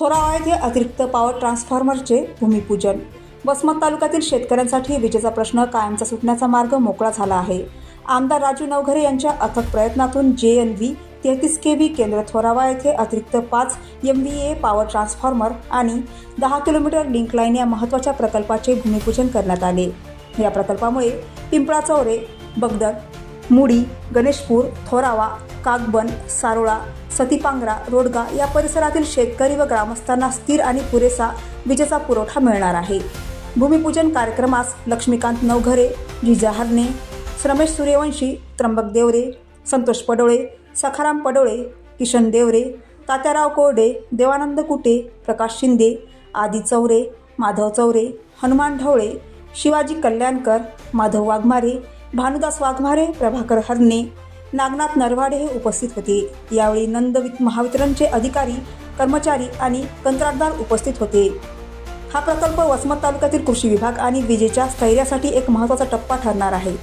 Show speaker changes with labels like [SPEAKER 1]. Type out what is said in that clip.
[SPEAKER 1] थोराळा येथे अतिरिक्त पॉवर ट्रान्सफॉर्मरचे भूमिपूजन. वसमत तालुक्यातील शेतकऱ्यांसाठी विजेचा प्रश्न कायमचा सुटण्याचा मार्ग मोकळा झाला आहे. आमदार राजू नवघरे यांच्या अथक प्रयत्नातून जे एन व्ही तेहतीस के व्ही केंद्र थोरावा येथे अतिरिक्त पाच M V A power transformer आणि दहा किलोमीटर लिंक लाईन या महत्त्वाच्या प्रकल्पाचे भूमिपूजन करण्यात आले. या प्रकल्पामुळे पिंपळा चौरे बगदर मुडी गणेशपूर थोरावा कागबन सारोळा सतीपांगरा रोडगा या परिसरातील शेतकरी व ग्रामस्थांना स्थिर आणि पुरेसा विजेचा पुरवठा मिळणार आहे. भूमिपूजन कार्यक्रमास लक्ष्मीकांत नवघरे जिजा हरणे श्रमेश सूर्यवंशी त्र्यंबक देवरे संतोष पडोळे सखाराम पडोळे किशन देवरे तात्याराव कोरडे देवानंद कुटे प्रकाश शिंदे आदी चौरे माधव चौरे हनुमान ढवळे शिवाजी कल्याणकर माधव वाघमारे भानुदास वाघमारे प्रभाकर हरणे नागनाथ नरवाडे हे उपस्थित होते. यावेळी नंद महावितरणचे अधिकारी कर्मचारी आणि कंत्राटदार उपस्थित होते. हा प्रकल्प वसमत तालुक्यातील कृषी विभाग आणि विजेच्या स्थैर्यासाठी एक महत्त्वाचा टप्पा ठरणार आहे.